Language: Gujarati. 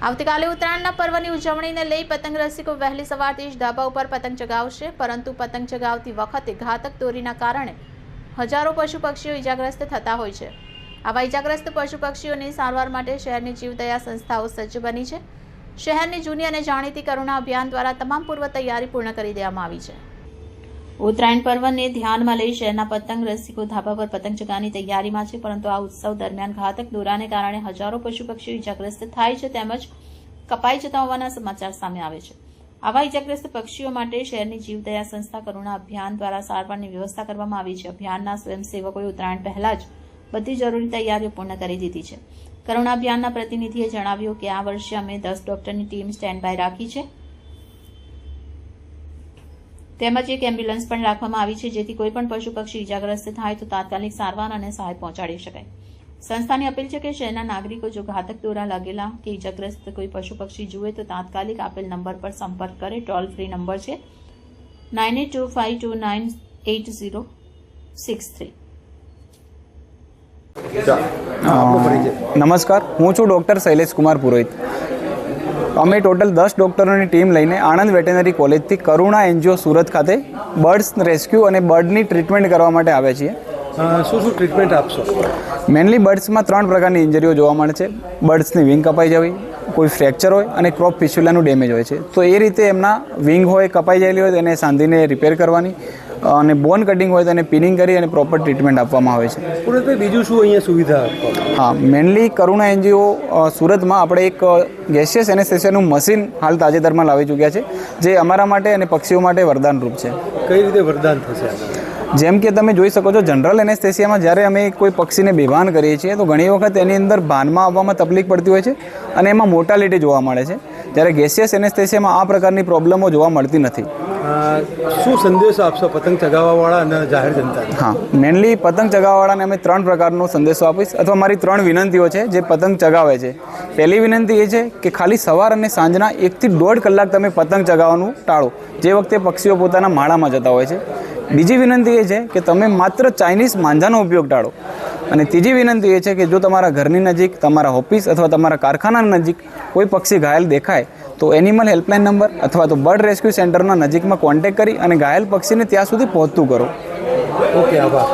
આવતીકાલે ઉત્તરાયણના પર્વની ઉજવણીને લઈ પતંગ રસિકો વહેલી સવારથી જ ધાબા ઉપર પતંગ ચગાવશે, પરંતુ પતંગ ચગાવતી વખતે ઘાતક દોરીના કારણે હજારો પશુ પક્ષીઓ ઇજાગ્રસ્ત થતા હોય છે. આવા ઇજાગ્રસ્ત પશુ પક્ષીઓની સારવાર માટે શહેરની જીવદયા સંસ્થાઓ સજ્જ બની છે. શહેરની જૂની અને જાણીતી કરુણા અભિયાન દ્વારા તમામ પૂર્વ તૈયારી પૂર્ણ કરી દેવામાં આવી છે. ઉત્તરાયણ પર્વને ધ્યાનમાં લઈ શહેરના પતંગ રસિકો ધાબા પર પતંગ ચગાવવાની તૈયારીમાં છે, પરંતુ આ ઉત્સવ દરમિયાન ઘાતક દોરાને કારણે હજારો પશુ પક્ષીઓ ઇજાગ્રસ્ત થાય છે તેમજ કપાઈ જતા હોવાના સમાચાર સામે આવે છે. આવા ઇજાગ્રસ્ત પક્ષીઓ માટે શહેરની જીવદયા સંસ્થા કરુણા અભિયાન દ્વારા સારવારની વ્યવસ્થા કરવામાં આવી છે. અભિયાનના સ્વયંસેવકોએ ઉત્તરાયણ પહેલા જ બધી જરૂરી તૈયારીઓ પૂર્ણ કરી દીધી છે. કરુણા અભિયાનના પ્રતિનિધિએ જણાવ્યું કે આ વર્ષે અમે દસ ડોક્ટરની ટીમ સ્ટેન્ડ બાય રાખી છે. તેમજ એક એમ્બ્યુલન્સ પણ રાખવામાં આવી છે જેથી કોઈ પણ પશુ પક્ષી ઇજાગ્રસ્ત થાય તો તાત્કાલિક સારવાર અને સહાય પહોંચાડી શકાય. સંસ્થાની અપીલ છે કે શહેરના નાગરિકો જો ઘાતક દોરા લાગેલા કે ઇજાગ્રસ્ત કોઈ પશુ પક્ષી જુએ તો તાત્કાલિક આપેલ નંબર પર સંપર્ક કરે. ટોલ ફ્રી નંબર છે nine eight two five two nine eight zero six three. નમસ્કાર. હું છું ડૉક્ટર શૈલેષ કુમાર પુરોહિત. અમે ટોટલ દસ ડૉક્ટરોની ટીમ લઈને આણંદ વેટેનરી કોલેજથી કરુણા એનજીઓ સુરત ખાતે બર્ડ્સ રેસ્ક્યુ અને બર્ડની ટ્રીટમેન્ટ કરવા માટે આવ્યા છીએ. શું શું ટ્રીટમેન્ટ આપશો? મેનલી બર્ડ્સમાં ત્રણ પ્રકારની ઇન્જરીઓ જોવા મળે છે. બર્ડ્સની વિંગ કપાઈ જવી કોઈ ફ્રેક્ચર હોય અને ક્રોપ પિસ્યુલાનું ડેમેજ હોય છે. તો એ રીતે એમના વિંગ હોય કપાઈ ગયેલી હોય તો એને સાંધીને રિપેર કરવાની. અને બોન કટિંગ હોય તો એને પિનિંગ કરી અને પ્રોપર ટ્રીટમેન્ટ આપવામાં આવે છે. બીજું શું અહીંયા સુવિધા હા મેનલી કરુણા એનજીઓ સુરતમાં આપણે એક ગેસિયસ એનેસ્થેસિયાનું મશીન હાલ તાજેતરમાં લાવી ચૂક્યા છે જે અમારા માટે અને પક્ષીઓ માટે વરદાનરૂપ છે. કઈ રીતે વરદાન થશે જેમ કે તમે જોઈ શકો છો જનરલ એનેસ્થેસિયામાં જ્યારે અમે કોઈ પક્ષીને બેભાન કરીએ છીએ તો ઘણી વખત એની અંદર ભાનમાં આવવામાં તકલીફ પડતી હોય છે અને એમાં મોટાલિટી જોવા મળે છે. જ્યારે ગેસિયસ એનેસ્થેસિયામાં આ પ્રકારની પ્રોબ્લેમો જોવા મળતી નથી. શું સંદેશો આપશો પતંગ ચગાવવાવાળા અને જાહેર જનતાને? હા મેનલી પતંગ ચગાવવાવાળાને અમે ત્રણ પ્રકારનો સંદેશો આપીશ. અથવા મારી ત્રણ વિનંતીઓ છે જે પતંગ ચગાવે છે. પહેલી વિનંતી એ છે કે ખાલી સવાર અને સાંજના એકથી દોઢ કલાક તમે પતંગ ચગાવવાનું ટાળો. જે વખતે પક્ષીઓ પોતાના માળામાં જતા હોય છે. બીજી વિનંતી એ છે કે તમે માત્ર ચાઇનીઝ માંજાનો ઉપયોગ ટાળો. અને ત્રીજી વિનંતી એ છે કે જો તમારા ઘરની નજીક, તમારા ઓફિસ અથવા તમારા કારખાના નજીક કોઈ પક્ષી ઘાયલ દેખાય, તો એનિમલ હેલ્પલાઇન નંબર અથવા તો બર્ડ રેસ્ક્યુ સેન્ટરના નજીકમાં કોન્ટેક કરી અને ઘાયલ પક્ષીને ત્યાં સુધી પહોંચતું કરો. ઓકે આભાર.